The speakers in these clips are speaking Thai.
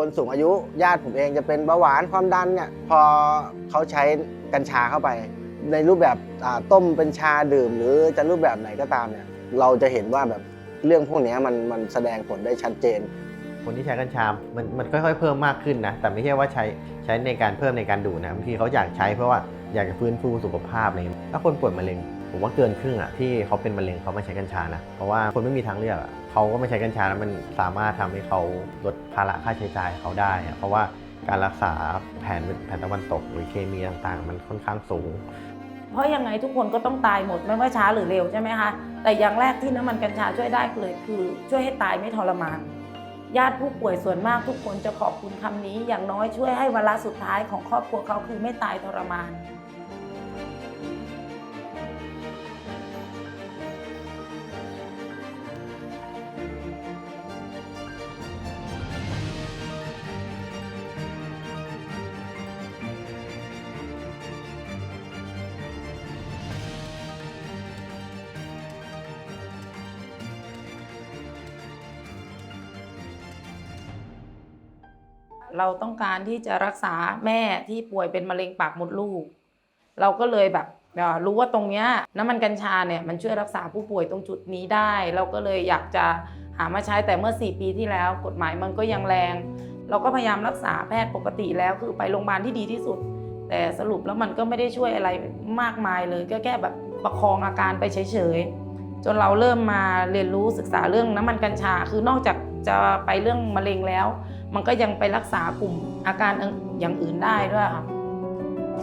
คนสูงอายุญาติผมเองจะเป็นเบาหวานความดันเนี่ยพอเขาใช้กัญชาเข้าไป ในรูปแบบต้มเป็นชาดื่ม หรือจะรูปแบบไหนก็ตามเนี่ยเราจะเห็นว่าแบบเรื่องพวกนี้มันมันแสดงผลได้ชัดเจน คนที่ใช้กัญชา มันมันค่อย ๆ เพิ่มมากขึ้นนะ แต่ไม่ใช่ว่าใช้ใช้ในการเพิ่มในการดูดนะบางทีเขาอยากใช้เพราะว่าอยากจะฟื้นฟูสุขภาพอะไรเงี้ยถ้าคนป่วยมะเร็ง ผมว่าเกินครึ่งอะที่เขาเป็นมะเร็งเขามาใช้กัญชานะ เพราะว่าคนไม่มีทางเลือกอะเขาก็ไม่ใช้กัญชาแล้วมันสามารถทำให้เขาลดภาระค่าใช้จ่ายเขาได้อะเพราะว่าการรักษาแผนแผนตะวันตก หรือเคมีต่างๆ มันค่อนข้างสูง เพราะยังไงทุกคนก็ต้องตายหมดไม่ว่าช้าหรือเร็วใช่ไหมคะแต่อย่างแรกที่น้ำมันกัญชาช่วยได้เลยคือช่วยให้ตายไม่ทรมานญาติผู้ป่วยส่วนมากทุกคนจะขอบคุณคำนี้ อย่างน้อยช่วยให้เวลาสุดท้ายของครอบครัวเขาคือไม่ตายทรมาน เราต้องการที่จะรักษาแม่ที่ป่วยเป็นมะเร็งปากมดลูก เราก็เลยแบบรู้ว่าตรงเนี้ยน้ำมันกัญชาเนี่ยมันช่วยรักษาผู้ป่วยตรงจุดนี้ได้ เราก็เลยอยากจะหามาใช้แต่เมื่อ 4 ปีที่แล้ว กฎหมายมันก็ยังแรง เราก็พยายามรักษาแพทย์ปกติแล้วคือไปโรงพยาบาลที่ดีที่สุด แต่สรุปแล้วมันก็ไม่ได้ช่วยอะไรมากมายเลยก็แค่แบบประคองอาการไปเฉยๆจนเราเริ่มมาเรียนรู้ศึกษาเรื่องน้ำมันกัญชา คือนอกจากจะไปเรื่องมะเร็งแล้ว มันก็ยังไปรักษากลุ่มอาการอย่างอื่นได้ด้วยค่ะ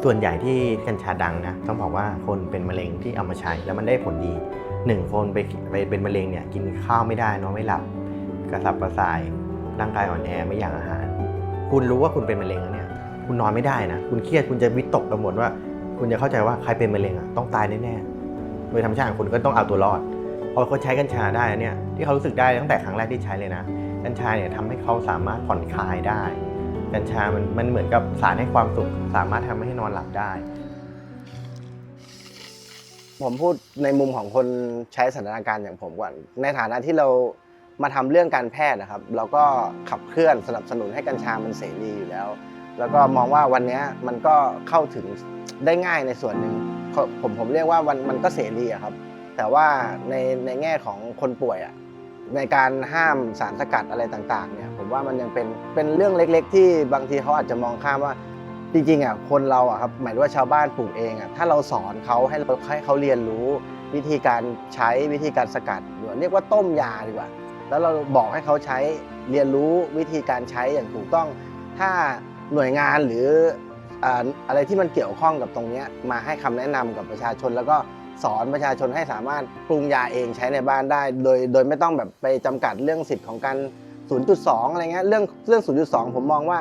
ส่วนใหญ่ที่กัญชาดังนะต้องบอกว่าคนเป็นมะเร็งที่เอามาใช้แล้วมันได้ผลดีหนึ่งคนไปไปเป็นมะเร็งเนี่ยกินข้าวไม่ได้นอนไม่หลับ กระสับกระส่ายร่างกายอ่อนแอไม่อยากอาหาร คุณรู้ว่าคุณเป็นมะเร็งแล้วเนี่ยคุณนอนไม่ได้นะคุณเครียดคุณจะวิตกกังวลว่า คุณจะเข้าใจว่าใครเป็นมะเร็งอะต้องตายแน่ๆโดยธรรมชาติของคุณก็ต้องเอาตัวรอดพอเขาใช้กัญชาได้เนี่ยที่เขารู้สึกได้ตั้งแต่ครั้งแรกที่ใช้เลยนะ กัญชาเนี่ยทำให้เขาสามารถผ่อนคลายได้ กัญชามันมันเหมือนกับสารให้ความสุข สามารถทำให้นอนหลับได้ ผมพูดในมุมของคนใช้สันทนการณ์อย่างผมก่อน ในฐานะที่เรามาทำเรื่องการแพทย์นะครับ เราก็ขับเคลื่อนสนับสนุนให้กัญชามันเสรีอยู่แล้ว แล้วก็มองว่าวันนี้มันก็เข้าถึงได้ง่ายในส่วนหนึ่งผมผมเรียกว่ามันมันก็เสรีครับ แต่ว่าในในแง่ของคนป่วยอะ ในการห้ามสารสกัดอะไรต่างๆเนี่ยผมว่ามันยังเป็นเป็นเรื่องเล็ก ๆ ที่บางทีเขาอาจจะมองข้ามว่าจริงๆอะคนเราอะครับหมายถึงว่าชาวบ้านปลูกเองอะถ้าเราสอนเขาให้เราให้เขาเรียนรู้วิธีการใช้วิธีการสกัดหรือเรียกว่าต้มยาดีกว่า แล้วเราบอกให้เขาใช้เรียนรู้วิธีการใช้อย่างถูกต้อง ถ้าหน่วยงานหรืออ่าอะไรที่มันเกี่ยวข้องกับตรงนี้มาให้คำแนะนำกับประชาชนแล้วก็ สอนประชาชนให้สามารถปรุงยาเองใช้ในบ้านได้ โดยโดยไม่ต้องแบบไปจำกัดเรื่องสิทธิ์ของการ 0.2 อะไรเงี้ยเรื่องเรื่อง 0.2 ผมมองว่า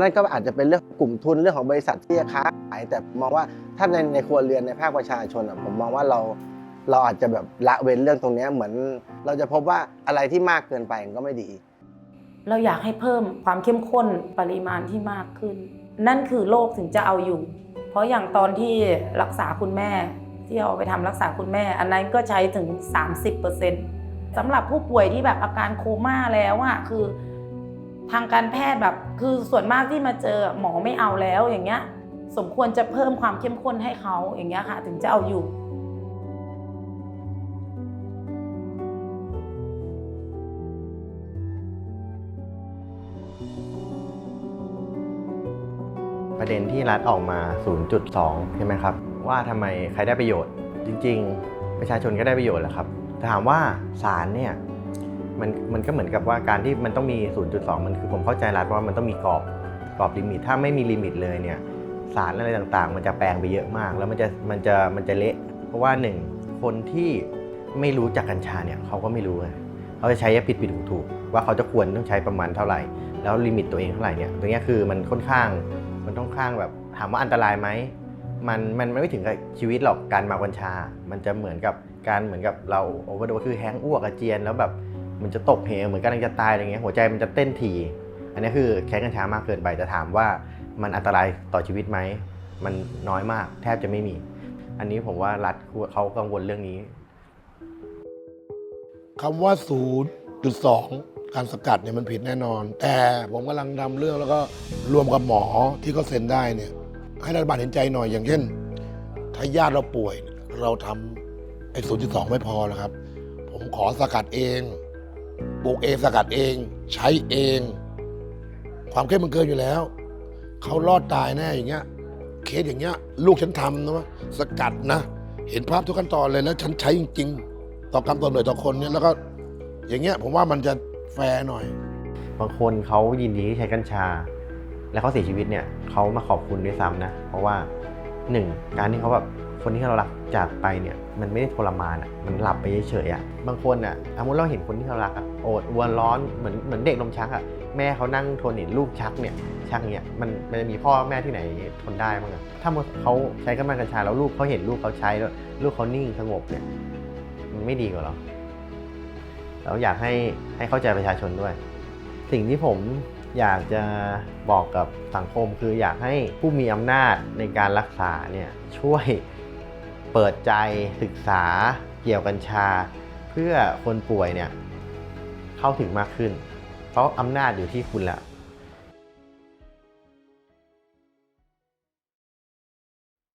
นั่นก็อาจจะเป็นเรื่องกลุ่มทุนเรื่องของบริษัทที่จะค้าขายแต่มองว่าถ้าในในครัวเรือนในภาคประชาชนอะผมมองว่าเราเราอาจจะแบบละเว้นเรื่องตรงนี้เหมือน เราจะพบว่าอะไรที่มากเกินไปก็ไม่ดี เราอยากให้เพิ่มความเข้มข้นปริมาณที่มากขึ้น นั่นคือโรคถึงจะเอาอยู่ เพราะอย่างตอนที่รักษาคุณแม่ ที่เอาไปทำรักษาคุณแม่ อันนั้นก็ใช้ถึง 30%สำหรับผู้ป่วยที่แบบอาการโคม่าแล้วอะคือทางการแพทย์แบบคือส่วนมากที่มาเจอหมอไม่เอาแล้วอย่างเงี้ย สมควรจะเพิ่มความเข้มข้นให้เขาอย่างเงี้ยค่ะ ถึงจะเอาอยู่ประเด็นที่รัฐออกมา 0.2 ใช่ไหมครับ ว่าทำไมใครได้ประโยชน์ จริง ๆ ประชาชนก็ได้ประโยชน์แหละครับแต่ถามว่าสารเนี่ยมันมันก็เหมือนกับว่าการที่มันต้องมี 0.2 มันคือผมเข้าใจรัฐว่ามันต้องมีกรอบกรอบลิมิต ถ้าไม่มีลิมิตเลยเนี่ยสารอะไรต่างๆ มันจะแปลงไปเยอะมาก แล้วมันจะมันจะมันจะเละ เพราะว่าหนึ่งคนที่ไม่รู้จักกัญชาเนี่ยเขาก็ไม่รู้ไงเขาจะใช้ผิดผิดถูกถูกว่าเขาจะควรต้องใช้ประมาณเท่าไหร่ แล้วลิมิตตัวเองเท่าไหร่เนี่ยตรงนี้คือมันค่อนข้างมันต้องข้างแบบถามว่าอันตรายไหม มันมันไม่ถึงกับชีวิตหรอกการมากัญชา มันจะเหมือนกับการเหมือนกับเราโอเวอร์โดคือแห้งอ้วกอาเจียนแล้วแบบมันจะตกเหวเหมือนกำลังจะตายอะไรเงี้ยหัวใจมันจะเต้นถี่อันนี้คือใช้กัญชามากเกินไปแต่ถามว่ามันอันตรายต่อชีวิตไหมมันน้อยมากแทบจะไม่มี อันนี้ผมว่ารัฐเขากังวลเรื่องนี้คำว่า 0.2 การสกัดเนี่ยมันผิดแน่นอน แต่ผมกำลังทำเรื่องแล้วก็รวมกับหมอที่เขาเซ็นได้เนี่ย ให้รัฐบาลเห็นใจหน่อยอย่างเช่น ถ้าญาติเราป่วย เราทำไอ้ศูนย์จุดสองไม่พอแล้วครับ ผมขอสกัดเองปลูกเองสกัดเอง ใช้เอง ความเข้มมันเกินอยู่แล้ว เขารอดตายแน่อย่างเงี้ย เคสอย่างเงี้ย ลูกฉันทำนะว่าสกัดนะ เห็นภาพทุกขั้นตอนเลยแล้วฉันใช้จริง ๆ ต่อกรรมต่อหน่วยต่อคนเนี่ยแล้วก็อย่างเงี้ยผมว่ามันจะแฟร์หน่อย บางคนเขายินดีที่ใช้กัญชา แล้วเขาเสียชีวิตเนี่ยเขามาขอบคุณด้วยซ้ำนะ เพราะว่าหนึ่งการที่เขาแบบคนที่เรารักจากไปเนี่ยมันไม่ได้ทรมานอะมันหลับไปเฉยๆอะบางคนอะสมมติเราเห็นคนที่เรารักอะโอดอวนร้อนเหมือนเหมือนเด็กลมชักอะแม่เขานั่งทนเห็นลูกชักเนี่ยชักเนี่ยมันมันจะมีพ่อแม่ที่ไหนทนได้บ้างอะถ้าเขาใช้กัญชากัญชาแล้วลูกเขาเห็นลูกเขาใช้แล้วลูกเขานิ่งสงบเนี่ยมันไม่ดีกว่าหรอเราอยากให้ให้เข้าใจประชาชนด้วย สิ่งที่ผม อยากจะบอกกับสังคมคืออยากให้ผู้มีอำนาจในการรักษาเนี่ยช่วยเปิดใจศึกษาเกี่ยวกัญชา เพื่อคนป่วยเนี่ยเข้าถึงมากขึ้น เพราะอำนาจอยู่ที่คุณแล้ว